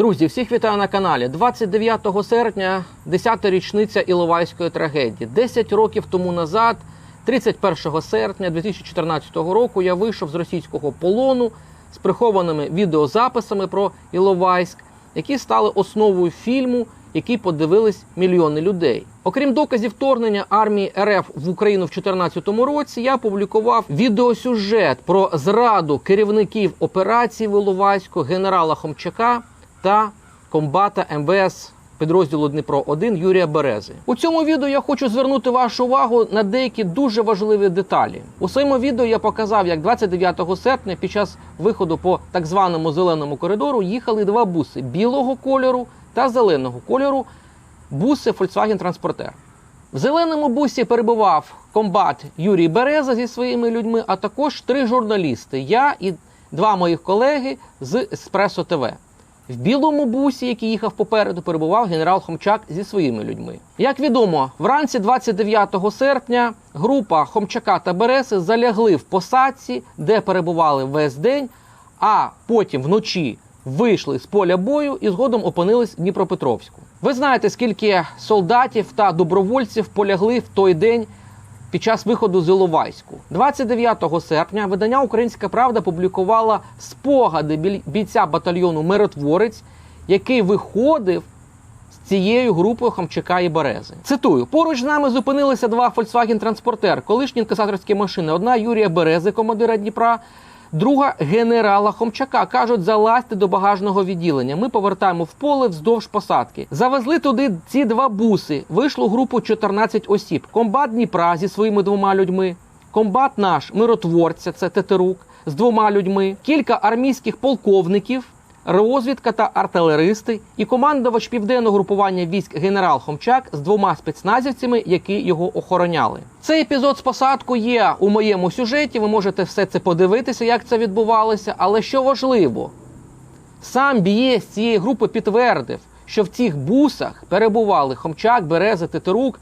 Друзі, всіх вітаю на каналі. 29 серпня, 10-та річниця Іловайської трагедії. 10 років тому назад, 31 серпня 2014 року, я вийшов з російського полону з прихованими відеозаписами про Іловайськ, які стали основою фільму, який подивились мільйони людей. Окрім доказів вторгнення армії РФ в Україну в 2014 році, я публікував відеосюжет про зраду керівників операції в Іловайську генерала Хомчака та комбата МВС підрозділу Дніпро 1 Юрія Берези. У цьому відео я хочу звернути вашу увагу на деякі дуже важливі деталі. У своєму відео я показав, як 29 серпня під час виходу по так званому зеленому коридору їхали два буси білого кольору та зеленого кольору буси Volkswagen Транспортер. В зеленому бусі перебував комбат Юрій Береза зі своїми людьми, а також три журналісти: я і два моїх колеги з Еспресо ТВ. В білому бусі, який їхав попереду, перебував генерал Хомчак зі своїми людьми. Як відомо, вранці 29 серпня група Хомчака та Береси залягли в посадці, де перебували весь день, а потім вночі вийшли з поля бою і згодом опинились в Дніпропетровську. Ви знаєте, скільки солдатів та добровольців полягли в той день під час виходу з Іловайську. 29 серпня видання Українська Правда публікувала спогади бійця батальйону Миротворець, який виходив з цією групою Хамчака і Берези. Цитую: поруч з нами зупинилися два Volkswagen транспортер, колишні інкасаторські машини. Одна Юрія Берези, командира Дніпра. Друга генерала Хомчака кажуть, залазьте до багажного відділення. Ми повертаємо в поле вздовж посадки. Завезли туди ці два буси. Вийшло групу 14 осіб. Комбат Дніпра зі своїми двома людьми. Комбат наш миротворця, це Тетерук, з двома людьми. Кілька армійських полковників розвідка та артилеристи і командувач південного групування військ генерал Хомчак з двома спецназівцями, які його охороняли. Цей епізод з посадку є у моєму сюжеті. Ви можете все це подивитися, як це відбувалося. Але що важливо, сам бієць цієї групи підтвердив, що в цих бусах перебували Хомчак, Береза, Тетерук,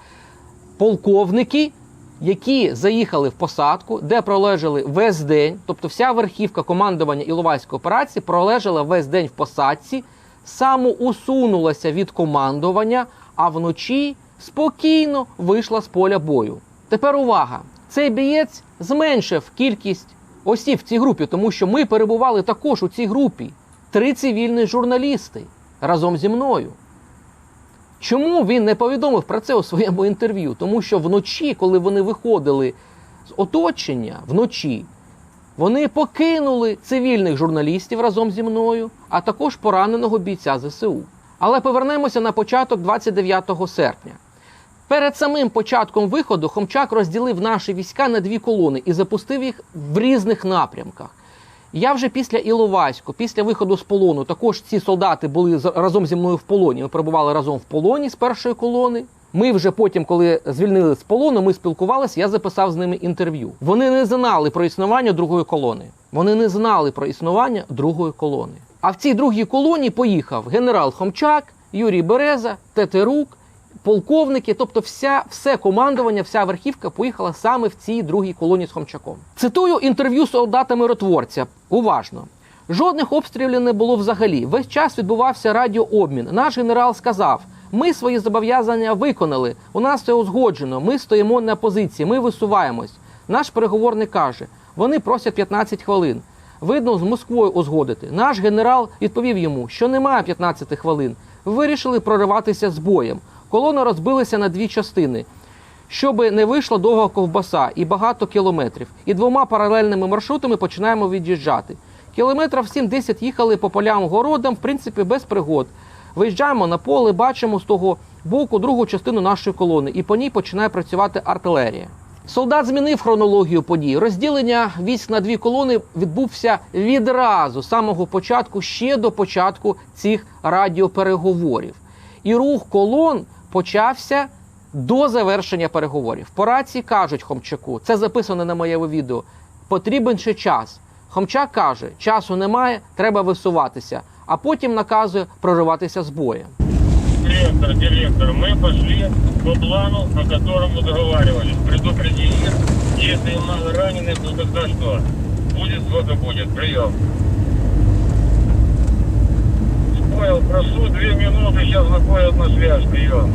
полковники, які заїхали в посадку, де пролежали весь день, тобто вся верхівка командування Іловайської операції пролежала весь день в посадці, самоусунулася від командування, а вночі спокійно вийшла з поля бою. Тепер увага! Цей бієць зменшив кількість осіб в цій групі, тому що ми перебували також у цій групі. Три цивільні журналісти разом зі мною. Чому він не повідомив про це у своєму інтерв'ю? Тому що вночі, коли вони виходили з оточення, вночі вони покинули цивільних журналістів разом зі мною, а також пораненого бійця ЗСУ. Але повернемося на початок 29 серпня. Перед самим початком виходу Хомчак розділив наші війська на дві колони і запустив їх в різних напрямках. Я вже після Іловайську, після виходу з полону, також ці солдати були разом зі мною в полоні. Ми перебували разом в полоні з першої колони. Ми вже потім, коли звільнили з полону, ми спілкувалися, я записав з ними інтерв'ю. Вони не знали про існування другої колони. Вони не знали про існування другої колони. А в цій другій колоні поїхав генерал Хомчак, Юрій Береза, Тетерук, полковники, тобто вся, все командування, вся верхівка поїхала саме в цій другій колоні з Хомчаком. Цитую інтерв'ю солдата-миротворця. Уважно. Жодних обстрілів не було взагалі. Весь час відбувався радіообмін. Наш генерал сказав: ми свої зобов'язання виконали. У нас все узгоджено. Ми стоїмо на позиції, ми висуваємось. Наш переговорник каже: вони просять 15 хвилин. Видно, з Москвою узгодити. Наш генерал відповів йому, що немає 15 хвилин. Вирішили прориватися з боєм. Колона розбилася на дві частини, щоб не вийшла довга ковбаса і багато кілометрів. І двома паралельними маршрутами починаємо від'їжджати. Кілометрів 7-10 їхали по полям городам, в принципі, без пригод. Виїжджаємо на поле, бачимо з того боку другу частину нашої колони, і по ній починає працювати артилерія. Солдат змінив хронологію подій. Розділення військ на дві колони відбувся відразу з самого початку, ще до початку цих радіопереговорів. І рух колон почався до завершення переговорів. По рації кажуть Хомчаку, це записано на моєму відео. Потрібен ще час. Хомчак каже, часу немає, треба висуватися, а потім наказує прориватися з боєм. Директор, директор, мы пошли по плану, по которому договаривались. Предупредили, им мало раненых, то тогда что? Будет, сколько будет, понял. Прошу две минуты, сейчас выходят на связь, прием.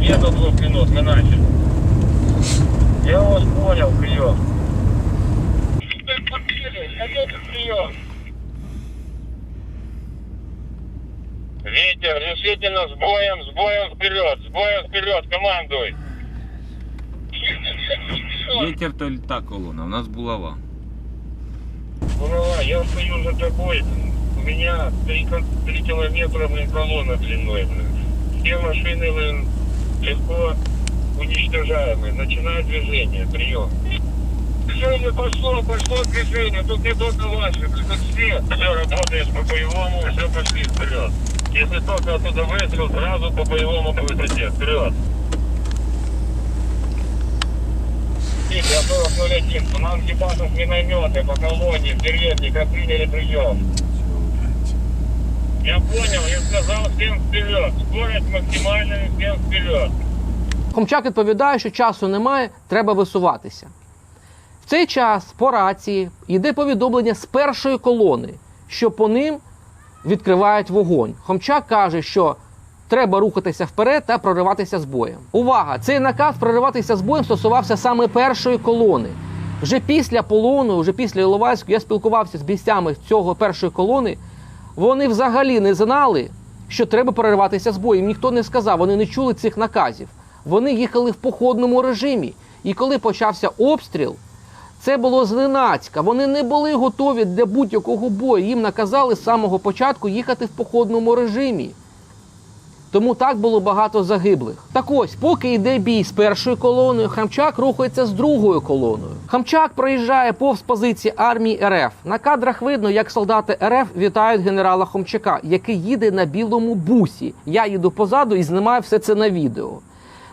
Нету двух минут, мы начали. Я вас понял, прием. Прием. Ветер, решительно с боем, с боем вперед, с боем вперед, командуй. Вітер то та колона, у нас булава. Голова, я стою за тобой. Меня три, ко- три километра, блин, колонна длиной, блин. Все машины, блин, легко уничтожаемые. Начинает движение, прием. Движение пошло, пошло движение. Тут не только ваши, блин, тут все. Все работает по боевому, все пошли вперед. Если только оттуда выстрел, сразу по боевому по высоте. Вперед. Я 4001, у нас экипажных минометы по колонии в деревне, как приняли прием. Я понял, я сказал всем вперед. Скорость максимальная, всем вперед. Хомчак відповідає, що часу немає, треба висуватися. В цей час по рації йде повідомлення з першої колони, що по ним відкривають вогонь. Хомчак каже, що треба рухатися вперед та прориватися з боєм. Увага! Цей наказ прориватися з боєм стосувався саме першої колони. Вже після полону, вже після Іловайську, я спілкувався з бійцями цього першої колони. Вони взагалі не знали, що треба перерватися з боєм. Ніхто не сказав, вони не чули цих наказів. Вони їхали в походному режимі. І коли почався обстріл, це було зненацька. Вони не були готові для будь-якого бою. Їм наказали з самого початку їхати в походному режимі. Тому так було багато загиблих. Так ось, поки йде бій з першою колоною, Хамчак рухається з другою колоною. Хамчак проїжджає повз позиції армії РФ. На кадрах видно, як солдати РФ вітають генерала Хомчака, який їде на білому бусі. Я їду позаду і знімаю все це на відео.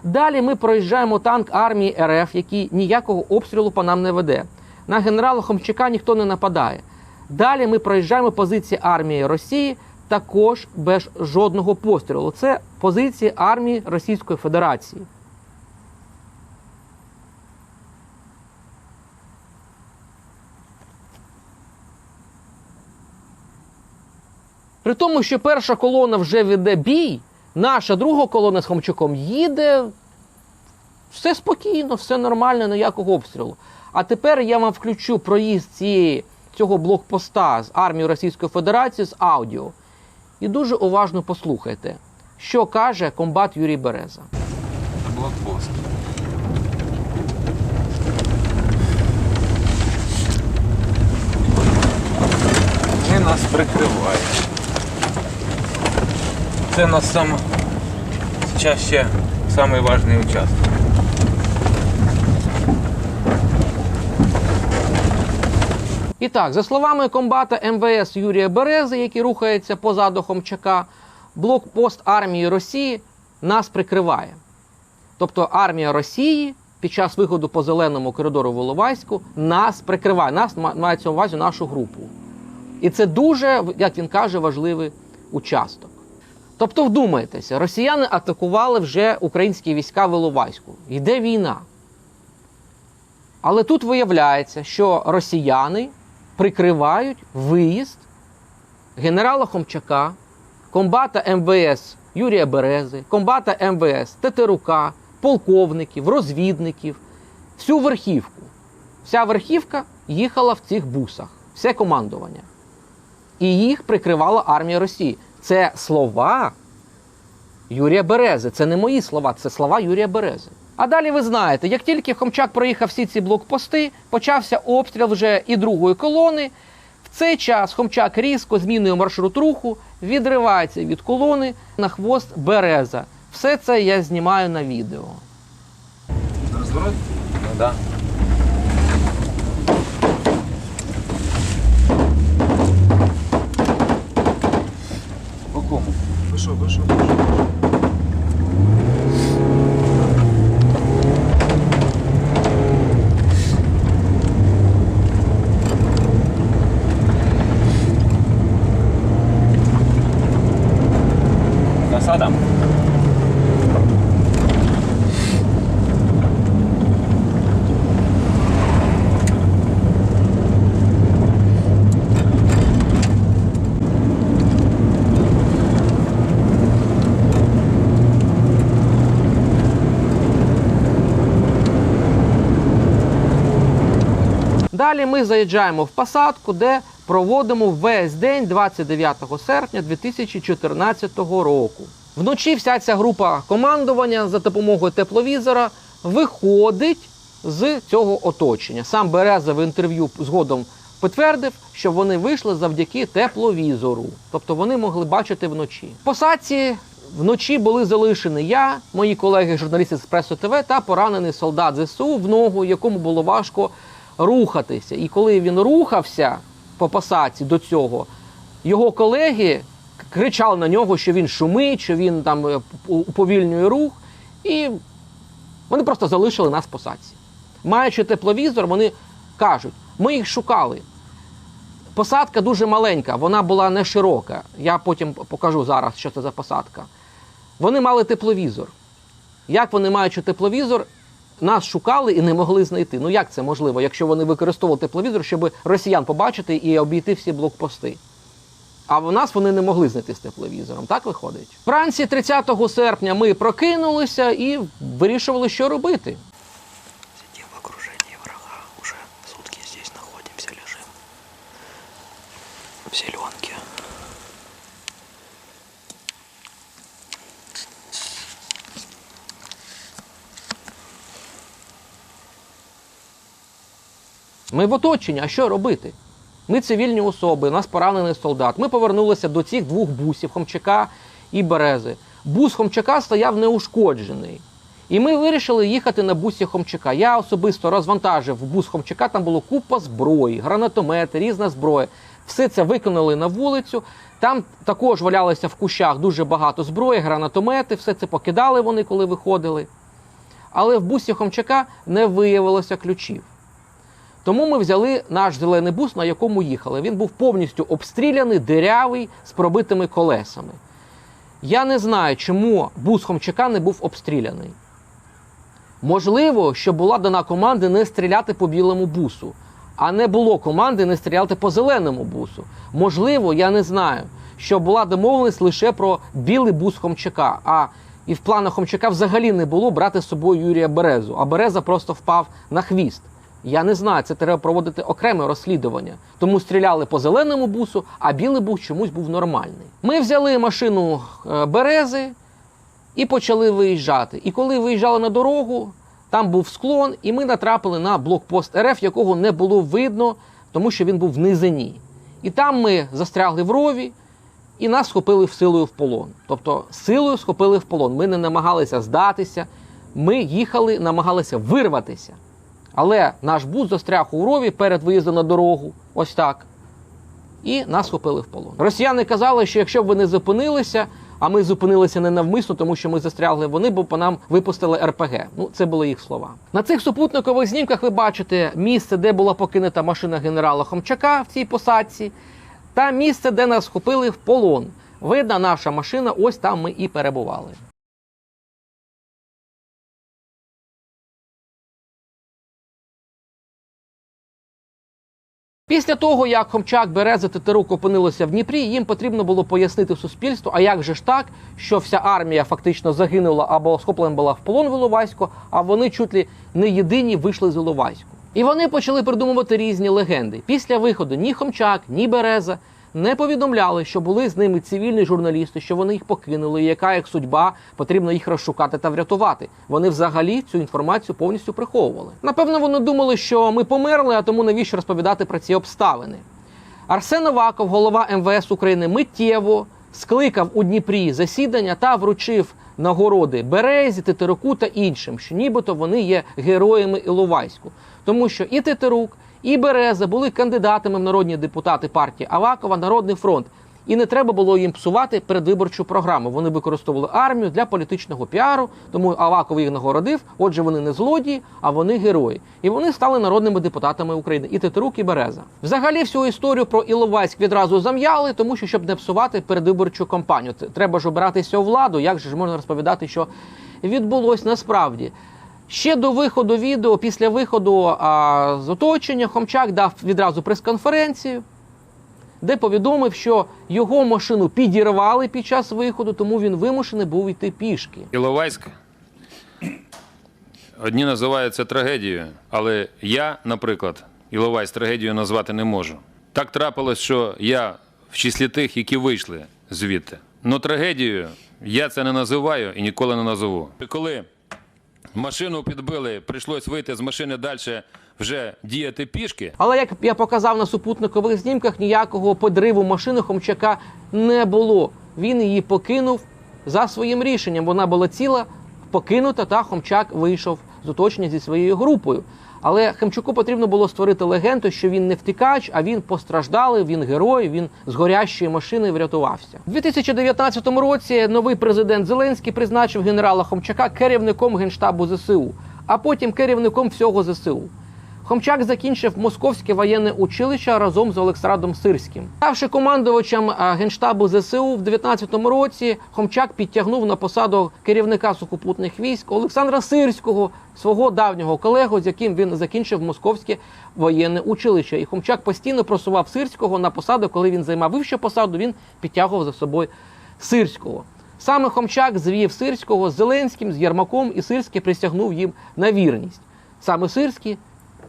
Далі ми проїжджаємо танк армії РФ, який ніякого обстрілу по нам не веде. На генерала Хомчака ніхто не нападає. Далі ми проїжджаємо позиції армії Росії, також без жодного пострілу. Це позиції армії Російської Федерації. При тому, що перша колона вже веде бій, наша друга колона з Хомчаком їде все спокійно, все нормально, ніякого обстрілу. А тепер я вам включу проїзд цієї, цього блокпоста з армією Російської Федерації з аудіо. І дуже уважно послухайте, що каже комбат Юрій Береза. Блокпост. Вони нас прикривають. Це нас саме зараз ще самий важний участок. І так, за словами комбата МВС Юрія Берези, який рухається позаду Хомчака, блокпост армії Росії нас прикриває. Тобто армія Росії під час виходу по зеленому коридору в Іловайську нас прикриває. Нас ма- мається на увазі нашу групу. І це дуже, як він каже, важливий участок. Тобто, вдумайтеся, росіяни атакували вже українські війська в Іловайську. Йде війна. Але тут виявляється, що росіяни прикривають виїзд генерала Хомчака, комбата МВС Юрія Берези, комбата МВС Тетерука, полковників, розвідників, всю верхівку. Вся верхівка їхала в цих бусах, все командування. І їх прикривала армія Росії. Це слова Юрія Берези. Це не мої слова, це слова Юрія Берези. А далі ви знаєте, як тільки Хомчак проїхав всі ці блокпости, почався обстріл вже і другої колони. В цей час Хомчак різко змінює маршрут руху, відривається від колони на хвост Береза. Все це я знімаю на відео. Розворот? Ну. Да. По кому? Пішов, пішов, пішов. Далі ми заїжджаємо в посадку, де проводимо весь день 29 серпня 2014 року. Вночі вся ця група командування за допомогою тепловізора виходить з цього оточення. Сам Береза в інтерв'ю згодом підтвердив, що вони вийшли завдяки тепловізору, тобто вони могли бачити вночі. В посадці вночі були залишені я, мої колеги, журналісти з Пресу ТВ та поранений солдат ЗСУ в ногу, якому було важко рухатися. І коли він рухався по посадці до цього, його колеги кричали на нього, що він шумить, що він там е, уповільнює рух, і вони просто залишили нас в посадці. Маючи тепловізор, вони кажуть: ми їх шукали. Посадка дуже маленька, вона була не широка. Я потім покажу зараз, що це за посадка. Вони мали тепловізор. Як вони, маючи тепловізор, нас шукали і не могли знайти? Ну як це можливо, якщо вони використовували тепловізор, щоб росіян побачити і обійти всі блокпости? А в нас вони не могли знайти з тепловізором. Так виходить? Вранці 30 серпня ми прокинулися і вирішували, що робити. Ми в оточенні, а що робити? Ми цивільні особи, нас поранений солдат. Ми повернулися до цих двох бусів Хомчака і Берези. Бус Хомчака стояв неушкоджений. І ми вирішили їхати на бусі Хомчака. Я особисто розвантажив бус Хомчака, там було купа зброї, гранатомети, різна зброя. Все це виконали на вулицю. Там також валялося в кущах дуже багато зброї, гранатомети, все це покидали вони, коли виходили. Але в бусі Хомчака не виявилося ключів. Тому ми взяли наш зелений бус, на якому їхали. Він був повністю обстріляний, дирявий, з пробитими колесами. Я не знаю, чому бус Хомчака не був обстріляний. Можливо, що була дана команда не стріляти по білому бусу, а не було команди не стріляти по зеленому бусу. Можливо, я не знаю, що була домовленість лише про білий бус Хомчака. А і в планах Хомчака взагалі не було брати з собою Юрія Березу, а Береза просто впав на хвіст. Я не знаю, це треба проводити окреме розслідування. Тому стріляли по зеленому бусу, а білий бус чомусь був нормальний. Ми взяли машину е, Берези і почали виїжджати. І коли виїжджали на дорогу, там був склон, і ми натрапили на блокпост РФ, якого не було видно, тому що він був в низині. І там ми застрягли в рові, і нас схопили силою в полон. Тобто силою схопили в полон. Ми не намагалися здатися, ми їхали, намагалися вирватися. Але наш бус застряг у рові перед виїздом на дорогу, ось так. І нас схопили в полон. Росіяни казали, що якщо б ви не зупинилися, а ми зупинилися не навмисно, тому що ми застрягли, вони б по нам випустили РПГ. Ну, це були їх слова. На цих супутникових знімках ви бачите місце, де була покинута машина генерала Хомчака в цій посадці, та місце, де нас схопили в полон. Видна наша машина, ось там ми і перебували. Після того, як Хомчак, Береза, Тетерук опинилися в Дніпрі, їм потрібно було пояснити суспільству, а як же ж так, що вся армія фактично загинула або схоплена була в полон в Іловайську, а вони чуть ли не єдині вийшли з Іловайську. І вони почали придумувати різні легенди. Після виходу ні Хомчак, ні Береза не повідомляли, що були з ними цивільні журналісти, що вони їх покинули, і яка їх судьба, потрібно їх розшукати та врятувати. Вони взагалі цю інформацію повністю приховували. Напевно, вони думали, що ми померли, а тому навіщо розповідати про ці обставини. Арсен Аваков, голова МВС України, миттєво скликав у Дніпрі засідання та вручив нагороди Березі, Тетеруку та іншим, що нібито вони є героями Іловайську. Тому що і Тетерук, і Береза були кандидатами в народні депутати партії Авакова Народний фронт. І не треба було їм псувати передвиборчу програму. Вони використовували армію для політичного піару, тому Аваков їх нагородив. Отже, вони не злодії, а вони герої. І вони стали народними депутатами України. І Тетерук, і Береза. Взагалі, всю історію про Іловайськ відразу зам'яли, тому що щоб не псувати передвиборчу кампанію. Треба ж обиратися у владу. Як же ж можна розповідати, що відбулось насправді? Ще до виходу відео, після виходу а, з оточення, Хомчак дав відразу прес-конференцію, де повідомив, що його машину підірвали під час виходу, тому він вимушений був йти пішки. Іловайськ. Одні називають це трагедією, але я, наприклад, Іловайськ трагедією назвати не можу. Так трапилось, що я в числі тих, які вийшли звідти. Но трагедією я це не називаю і ніколи не назову. Коли машину підбили, прийшлось вийти з машини далі вже діяти пішки. Але як я показав на супутникових знімках, ніякого подриву машини Хомчака не було. Він її покинув за своїм рішенням. Вона була ціла, покинута, та Хомчак вийшов з оточення зі своєю групою. Але Хемчуку потрібно було створити легенду, що він не втікач, а він постраждалий, він герой, він з горящої машини врятувався. У 2019 році новий президент Зеленський призначив генерала Хомчака керівником генштабу ЗСУ, а потім керівником всього ЗСУ. Хомчак закінчив Московське воєнне училище разом з Олександром Сирським. Ставши командувачем генштабу ЗСУ в 19-му році, Хомчак підтягнув на посаду керівника сухопутних військ Олександра Сирського, свого давнього колегу, з яким він закінчив Московське воєнне училище. І Хомчак постійно просував Сирського на посаду, коли він займав вищу посаду, він підтягував за собою Сирського. Саме Хомчак звів Сирського з Зеленським, з Єрмаком, і Сирський присягнув їм на вірність. Саме Сирський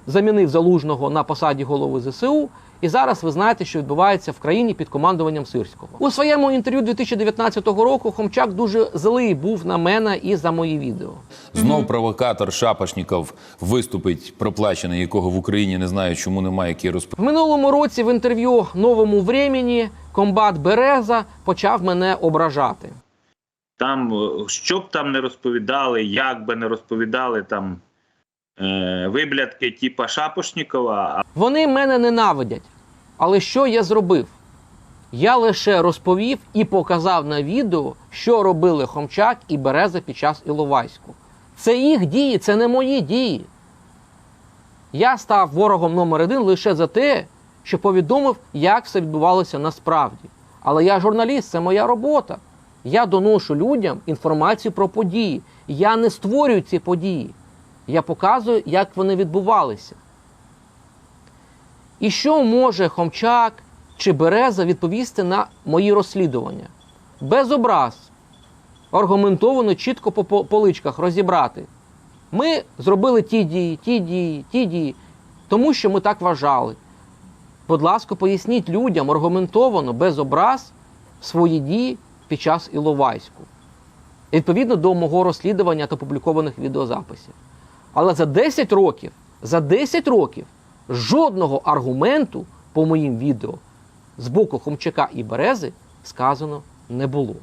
замінив залужного на посаді голови ЗСУ. І зараз ви знаєте, що відбувається в країні під командуванням Сирського. У своєму інтерв'ю 2019 року Хомчак дуже злий був на мене і за мої відео. Знов провокатор Шапошніков виступить проплачений, якого в Україні не знаю, чому немає, який розп... В минулому році в інтерв'ю новому времені комбат Береза почав мене ображати. Там, е, що б там не розповідали, як би не розповідали там виблядки типа Шапошнікова, Вони мене ненавидять. Але що я зробив? Я лише розповів і показав на відео, що робили Хомчак і Береза під час Іловайську. Це їх дії, це не мої дії. Я став ворогом номер один лише за те, що повідомив, як все відбувалося насправді. Але я журналіст, це моя робота. Я доношу людям інформацію про події. Я не створюю ці події. Я показую, як вони відбувалися. І що може Хомчак чи Береза відповісти на мої розслідування? Без образ, аргументовано, чітко по по- поличках розібрати. Ми зробили ті дії, ті дії, ті дії, тому що ми так вважали. Будь ласка, поясніть людям аргументовано, без образ свої дії під час Іловайську. Відповідно до мого розслідування та опублікованих відеозаписів. Але за 10 років, за 10 років жодного аргументу по моїм відео з боку Хомчака і Берези сказано не було.